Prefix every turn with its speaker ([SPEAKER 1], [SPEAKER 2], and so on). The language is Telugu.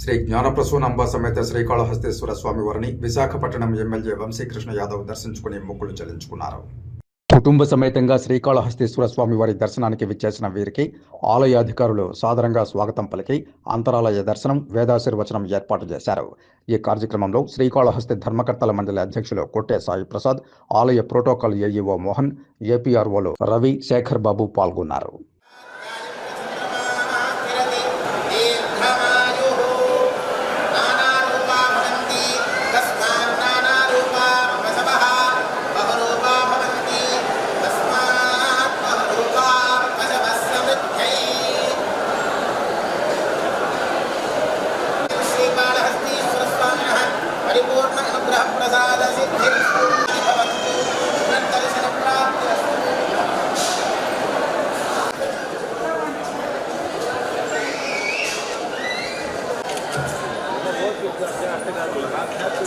[SPEAKER 1] శ్రీ జ్ఞానప్రసూనంబ సమేత శ్రీకాళహస్తేశ్వర స్వామి వారిని విశాఖపట్నం ఎమ్మెల్యే వంశీకృష్ణ యాదవ్ దర్శించుకుని మొక్కులు చెల్లించుకున్నారు. కుటుంబ సమేతంగా శ్రీకాళహస్తేశ్వర స్వామి వారి దర్శనానికి విచ్చేసిన వీరికి ఆలయ అధికారులు సాదరంగా స్వాగతం పలికి అంతరాలయ దర్శనం వేదాశీర్వచనం ఏర్పాటు చేశారు. ఈ కార్యక్రమంలో శ్రీకాళహస్తి ధర్మకర్తల మండలి అధ్యక్షులు కొట్టే సాయి ప్రసాద్ ఆలయ ప్రోటోకాల్ ఏఈఓ మోహన్ ఏపీఆర్ఓలు రవి శేఖర్ బాబు పాల్గొన్నారు.
[SPEAKER 2] Gracias.